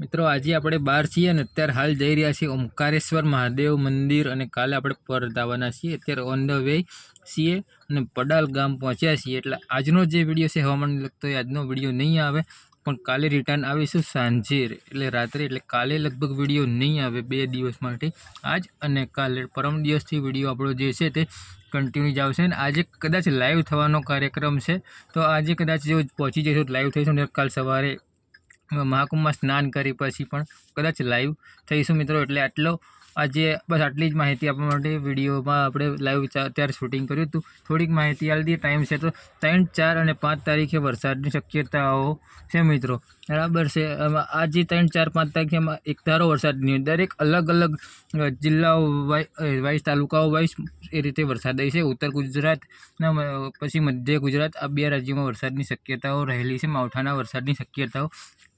મિત્રો, આજે આપણે બહાર છીએ અને અત્યારે હાલ જઈ રહ્યા છીએ ઓમકારેશ્વર મહાદેવ મંદિર અને કાલે આપણે પરત આવવાના છીએ. અત્યારે ઓન ધ વે છીએ અને પડાલ ગામ પહોંચ્યા છીએ. એટલે આજનો જે વીડિયો છે, હવામાન લગતો એ આજનો વીડિયો નહીં આવે, પણ કાલે રિટર્ન આવીશું સાંજે, એટલે રાત્રે, એટલે કાલે લગભગ વીડિયો નહીં આવે બે દિવસ માટે. આજ અને કાલે પરમ દિવસથી વીડિયો આપણો જે છે તે કન્ટિન્યુ જ આવશે. અને આજે કદાચ લાઈવ થવાનો કાર્યક્રમ છે. તો આજે કદાચ જો પહોંચી જઈશું લાઈવ થઈશું. ને કાલ સવારે મહાકુંભમાં સ્નાન કરી પછી પણ કદાચ લાઈવ થઈશું મિત્રો. એટલે આટલો આજે બસ આટલી જ માહિતી આપવા માટે વિડીયોમાં આપણે લાઈવ અત્યારે શૂટિંગ કર્યું હતું. થોડીક માહિતી આપી દઈએ. ટાઈમ છે તો ત્રણ, ચાર અને પાંચ તારીખે વરસાદની શક્યતાઓ છે મિત્રો. બરાબર છે. આજે ત્રણ, ચાર, પાંચ તારીખે એકધારો એક ધારો વરસાદની દરેક અલગ અલગ જિલ્લાઓ વાઇસ તાલુકાઓ વાઇસ એ રીતે વરસાદ છે. ઉત્તર ગુજરાતના પછી મધ્ય ગુજરાત આ બે રાજ્યોમાં વરસાદની શક્યતાઓ રહેલી છે. માવઠાના વરસાદની શક્યતાઓ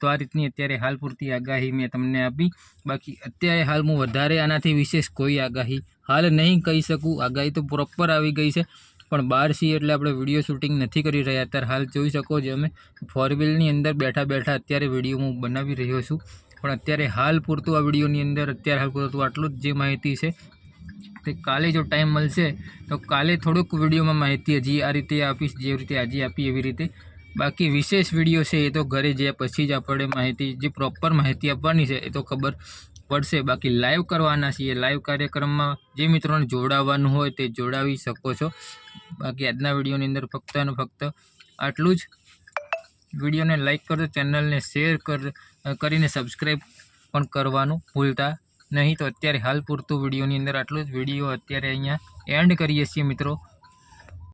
તો આ રીતની અત્યારે હાલ પૂરતી આગાહી મેં તમને આપી. બાકી અત્યારે હાલ હું વધારે આનાથી વિશેષ કોઈ આગાહી હાલ નહીં કહી શકું. આગાહી તો પ્રોપર આવી ગઈ છે. પણ બહાર છીએ એટલે આપણે વીડિયો શૂટિંગ નથી કરી રહ્યા. અત્યારે હાલ જોઈ શકો છો અમે. ફોર વ્હીલની અંદર બેઠા બેઠા અત્યારે વીડિયો હું બનાવી રહ્યો છું. પણ અત્યારે હાલ પૂરતું આ વિડીયોની અંદર અત્યારે હાલ પૂરતું આટલું જ જે માહિતી છે તે કાલે જો ટાઈમ મળશે તો કાલે થોડુંક વિડીયોમાં માહિતી હજી આ રીતે આપીશ, જે રીતે આજે આપી એવી રીતે. બાકી વિશેષ વીડિયો છે એ તો ઘરે જ્યાં પછી જ આપણે માહિતી, જે પ્રોપર માહિતી આપવાની છે એ તો ખબર પડશે. બાકી લાઈવ કરવાના છીએ. લાઈવ કાર્યક્રમમાં જે મિત્રોને જોડાવવાનું હોય તે જોડાવી શકો છો. બાકી આજના વિડીયોની અંદર ફક્ત અને ફક્ત આટલું જ. વિડીયોને લાઈક કરજો ચેનલને શેર કર, કરીને સબસ્ક્રાઈબ પણ કરવાનું ભૂલતા નહીં. તો અત્યારે હાલ પૂરતું વિડીયોની અંદર આટલું જ વીડિયો અત્યારે અહીંયા એન્ડ કરીએ છીએ મિત્રો.